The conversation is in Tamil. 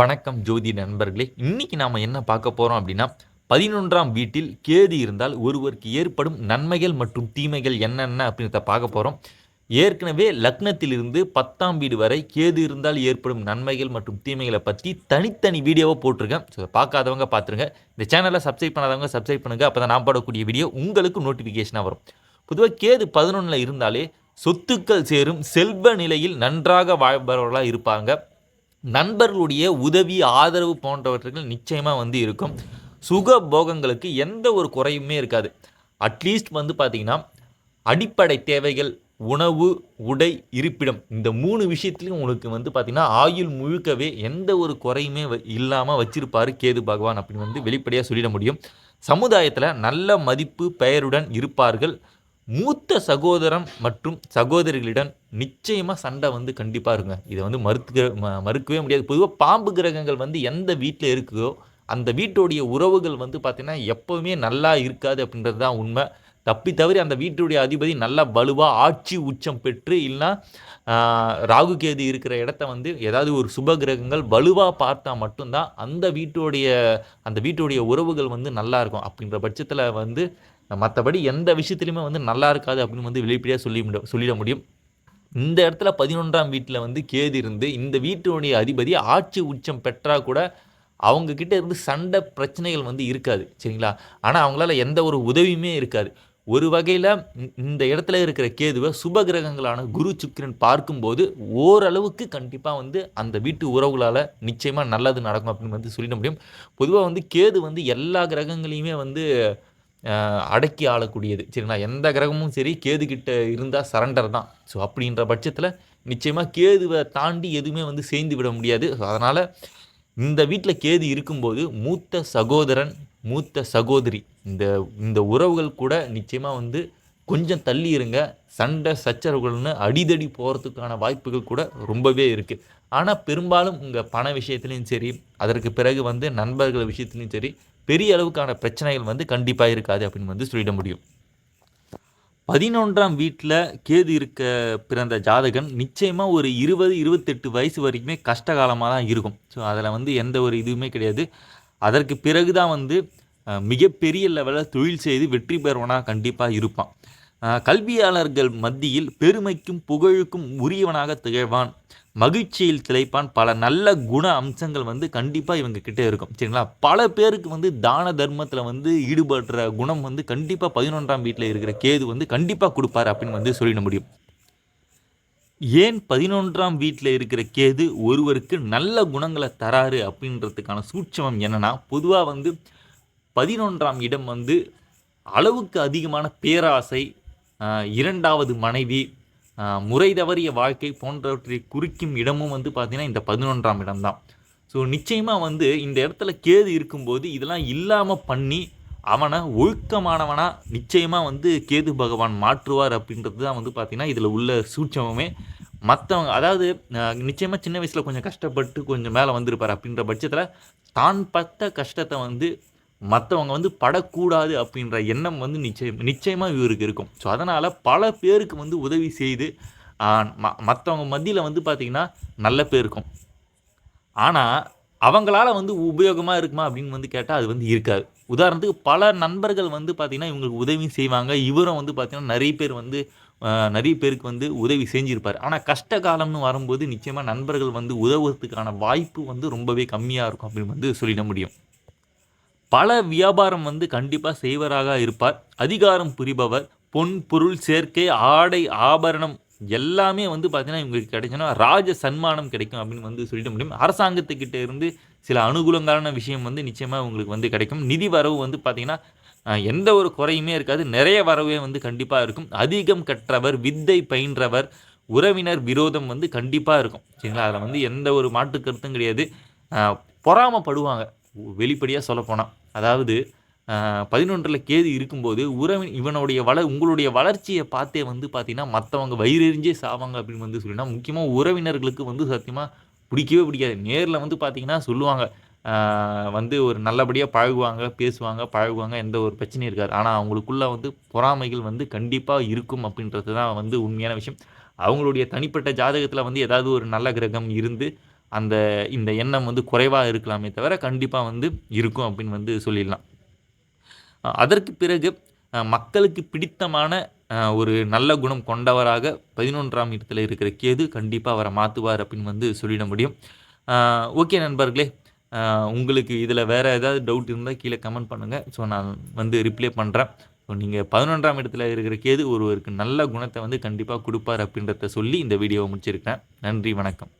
வணக்கம் ஜோதி நண்பர்களே. இன்னைக்கு நாம் என்ன பார்க்க போகிறோம் அப்படின்னா பதினொன்றாம் வீட்டில் கேது இருந்தால் ஒருவருக்கு ஏற்படும் நன்மைகள் மற்றும் தீமைகள் என்னென்ன அப்படின்றத பார்க்க போகிறோம் ஏற்கனவே லக்னத்திலிருந்து பத்தாம் வீடு வரை கேது இருந்தால் ஏற்படும் நன்மைகள் மற்றும் தீமைகளை பற்றி தனித்தனி வீடியோவை போட்டிருக்கேன். ஸோ பார்க்காதவங்க பார்த்துருங்க. இந்த சேனலை சப்ஸ்கிரைப் பண்ணாதவங்க சப்ஸ்கிரைப் பண்ணுங்கள் அப்போ தான் நான் போடக்கூடிய வீடியோ உங்களுக்கு நோட்டிஃபிகேஷனாக வரும். பொதுவாக கேது பதினொன்றில் இருந்தாலே சொத்துக்கள் சேரும் செல்வ நிலையில் நன்றாக வாழ்பவர்களாக இருப்பாங்க. நண்பர்களுடைய உதவி ஆதரவு போன்றவற்றுகள் நிச்சயமாக வந்து இருக்கும். சுக போகங்களுக்கு எந்த ஒரு குறையுமே இருக்காது. அட்லீஸ்ட் வந்து பார்த்திங்கன்னா அடிப்படை தேவைகள் உணவு உடை இருப்பிடம் இந்த மூணு விஷயத்துலையும் உனக்கு வந்து பார்த்திங்கன்னா ஆயுள் முழுக்கவே எந்த ஒரு குறையுமே இல்லாமல் வச்சிருப்பார் கேது பகவான் அப்படின்னு வந்து வெளிப்படையாக சொல்லிட முடியும். சமுதாயத்தில் நல்ல மதிப்பு பெயருடன் இருப்பார்கள். மூத்த சகோதரம் மற்றும் சகோதரிகளிடம் நிச்சயமாக சண்டை வந்து கண்டிப்பாக இருங்க இதை வந்து மறுத்து ம மறுக்கவே முடியாது. பொதுவாக பாம்பு கிரகங்கள் வந்து எந்த வீட்டில் இருக்குதோ அந்த வீட்டுடைய உறவுகள் வந்து பார்த்திங்கன்னா எப்போவுமே நல்லா இருக்காது அப்படின்றது தான் உண்மை. தப்பி தவறி அந்த வீட்டுடைய அதிபதி நல்லா வலுவாக ஆட்சி உச்சம் பெற்று இல்லைன்னா ராகு கேது இருக்கிற இடத்த வந்து ஏதாவது ஒரு சுப கிரகங்கள் வலுவாக பார்த்தா மட்டும்தான் அந்த வீட்டுடைய அந்த வீட்டுடைய உறவுகள் வந்து நல்லா இருக்கும். அப்படின்ற பட்சத்தில் வந்து மற்றபடி எந்த விஷயத்துலையுமே வந்து நல்லா இருக்காது அப்படின்னு வந்து வெளிப்படையாக சொல்லி சொல்லிட முடியும். இந்த இடத்துல பதினொன்றாம் வீட்டில் வந்து கேது இருந்து இந்த வீட்டினுடைய அதிபதி ஆட்சி உச்சம் பெற்றால் கூட அவங்கக்கிட்ட இருந்து சண்டை பிரச்சனைகள் வந்து இருக்காது சரிங்களா? ஆனால் அவங்களால எந்த ஒரு உதவியுமே இருக்காது. ஒரு வகையில் இந்த இடத்துல இருக்கிற கேதுவை சுப கிரகங்களான குரு சுக்கிரன் பார்க்கும்போது ஓரளவுக்கு கண்டிப்பாக வந்து அந்த வீட்டு உறவுகளால் நிச்சயமாக நல்லது நடக்கும் அப்படின்னு வந்து சொல்லிட முடியும். பொதுவாக வந்து கேது வந்து எல்லா கிரகங்களையுமே வந்து அடக்கி ஆளக்கூடியது. சரிங்களா? எந்த கிரகமும் சரி கேது கிட்ட இருந்தால் சரண்டர் தான். ஸோ அப்படின்ற பட்சத்தில் நிச்சயமாக கேதுவை தாண்டி எதுவுமே வந்து சேர்ந்து விட முடியாது. ஸோ அதனால் இந்த வீட்டில் கேது இருக்கும்போது மூத்த சகோதரன் மூத்த சகோதரி இந்த இந்த உறவுகள் கூட நிச்சயமாக வந்து கொஞ்சம் தள்ளி இருங்க. சண்டை சச்சரவுகள்னு அடிதடி போகிறதுக்கான வாய்ப்புகள் கூட ரொம்பவே இருக்குது ஆனால் பெரும்பாலும் உங்கள் பண விஷயத்துலையும் சரி அதற்கு பிறகு வந்து நண்பர்கள் விஷயத்துலையும் சரி பெரிய அளவுக்கான பிரச்சனைகள் வந்து கண்டிப்பாக இருக்காது அப்படின்னு வந்து சொல்லிட முடியும். பதினொன்றாம் வீட்டில் கேது இருக்க பிறந்த ஜாதகன் நிச்சயமாக ஒரு இருபது இருபத்தெட்டு வயசு வரைக்குமே கஷ்டகாலமாக தான் இருக்கும். ஸோ அதில் வந்து எந்த ஒரு இதுவுமே கிடையாது. அதற்கு பிறகு தான் வந்து மிகப்பெரிய லெவலில் தொழில் செய்து வெற்றி பெறவனாக கண்டிப்பாக இருப்பான். கல்வியாளர்கள் மத்தியில் பெருமைக்கும் புகழுக்கும் உரியவனாக திகழ்வான். மகிழ்ச்சியில் திளைப்பான். பல நல்ல குண அம்சங்கள் வந்து கண்டிப்பாக இவங்க கிட்டே இருக்கும். சரிங்களா? பல பேருக்கு வந்து தான தர்மத்தில் வந்து ஈடுபடுற குணம் வந்து கண்டிப்பாக பதினொன்றாம் வீட்டில் இருக்கிற கேது வந்து கண்டிப்பாக கொடுப்பாரு அப்படின்னு வந்து சொல்லிட முடியும். ஏன் பதினொன்றாம் வீட்டில் இருக்கிற கேது ஒருவருக்கு நல்ல குணங்களை தராரு அப்படின்றதுக்கான சூட்சமம் என்னன்னா பொதுவாக வந்து பதினொன்றாம் இடம் வந்து அளவுக்கு அதிகமான பேராசை இரண்டாவது மனைவி முறை தவறிய வாழ்க்கை போன்றவற்றை குறிக்கும் இடமும் வந்து பார்த்திங்கன்னா இந்த பதினொன்றாம் இடம்தான். ஸோ நிச்சயமாக வந்து இந்த இடத்துல கேது இருக்கும்போது இதெல்லாம் இல்லாமல் பண்ணி அவனை ஒழுக்கமானவனாக நிச்சயமாக வந்து கேது பகவான் மாற்றுவார் அப்படின்றது தான் வந்து பார்த்திங்கன்னா இதில் உள்ள சூட்சமமே. மற்றவங்க அதாவது நிச்சயமாக சின்ன வயசில் கொஞ்சம் கஷ்டப்பட்டு கொஞ்சம் மேலே வந்திருப்பார் அப்படின்ற பட்சத்தில் தான் பட்ட கஷ்டத்தை வந்து மற்றவங்க வந்து படக்கூடாது அப்படின்ற எண்ணம் வந்து நிச்சயம் நிச்சயமாக இவருக்கு இருக்கும். ஸோ அதனால் பல பேருக்கு வந்து உதவி செய்து மற்றவங்க மத்தியில் வந்து பார்த்திங்கன்னா நல்ல பேர் இருக்கும். ஆனால் அவங்களால வந்து உபயோகமாக இருக்குமா அப்படின்னு வந்து கேட்டால் அது வந்து இருக்காது. உதாரணத்துக்கு பல நண்பர்கள் வந்து பார்த்திங்கன்னா இவங்களுக்கு உதவி செய்வாங்க. இவரும் வந்து பார்த்திங்கன்னா நிறைய பேர் வந்து நிறைய பேருக்கு வந்து உதவி செஞ்சுருப்பார். ஆனால் கஷ்ட காலம்னு வரும்போது நிச்சயமாக நண்பர்கள் வந்து உதவுறதுக்கான வாய்ப்பு வந்து ரொம்பவே கம்மியாக இருக்கும் அப்படின்னு வந்து சொல்லிட முடியும். பல வியாபாரம் வந்து கண்டிப்பாக செய்வராக இருப்பார். அதிகாரம் புரிபவர் பொன் பொருள் சேர்க்கை ஆடை ஆபரணம் எல்லாமே வந்து பார்த்தீங்கன்னா இவங்களுக்கு கிடைச்சுன்னா ராஜ சன்மானம் கிடைக்கும் அப்படின்னு வந்து சொல்லிட முடியும். அரசாங்கத்துக்கிட்ட இருந்து சில அனுகூலங்களான விஷயம் வந்து நிச்சயமாக உங்களுக்கு வந்து கிடைக்கும். நிதி வரவு வந்து பார்த்திங்கன்னா எந்த ஒரு குறையுமே இருக்காது. நிறைய வரவே வந்து கண்டிப்பாக இருக்கும். அதிகம் கற்றவர் வித்தை பயின்றவர் உறவினர் விரோதம் வந்து கண்டிப்பாக இருக்கும். சரிங்களா? அதில் வந்து எந்த ஒரு மாற்று கருத்தும் கிடையாது. பொறாமப்படுவாங்க. பொறாமைப்படுவாங்க வெளிப்படையாக சொல்லப்போனால் அதாவது பதினொன்றில் கேது இருக்கும்போது உறவி இவனுடைய வள உங்களுடைய வளர்ச்சியை பார்த்தே வந்து பார்த்தீங்கன்னா மற்றவங்க வயிறெறிஞ்சே சாவாங்க அப்படின்னு வந்து சொல்லினா முக்கியமாக உறவினர்களுக்கு வந்து சத்தியமாக பிடிக்கவே பிடிக்காது. நேரில் வந்து பார்த்தீங்கன்னா சொல்லுவாங்க. வந்து ஒரு நல்லபடியாக பழகுவாங்க பேசுவாங்க பழகுவாங்க எந்த ஒரு பிரச்சனையும் இருக்காது. ஆனால் அவங்களுக்குள்ள வந்து பொறாமைகள் வந்து கண்டிப்பாக இருக்கும் அப்படின்றது தான் வந்து உண்மையான விஷயம். அவங்களுடைய தனிப்பட்ட ஜாதகத்தில் வந்து ஏதாவது ஒரு நல்ல கிரகம் இருந்து அந்த இந்த எண்ணம் வந்து குறைவாக இருக்கலாமே தவிர கண்டிப்பாக வந்து இருக்கும் அப்படின்னு வந்து சொல்லிடலாம். அதற்கு பிறகு மக்களுக்கு பிடித்தமான ஒரு நல்ல குணம் கொண்டவராக பதினொன்றாம் இடத்துல இருக்கிற கேது கண்டிப்பாக அவரை மாற்றுவார் அப்படின்னு வந்து சொல்லிட முடியும். ஓகே நண்பர்களே உங்களுக்கு இதில் வேறு ஏதாவது டவுட் இருந்தால் கீழே கமெண்ட் பண்ணுங்கள் ஸோ நான் வந்து ரிப்ளை பண்ணுறேன் ஸோ நீங்கள் பதினொன்றாம் இடத்துல இருக்கிற கேது ஒருவருக்கு நல்ல குணத்தை வந்து கண்டிப்பாக கொடுப்பார் அப்படின்றத சொல்லி இந்த வீடியோவை முடிச்சிருக்கேன் நன்றி வணக்கம்.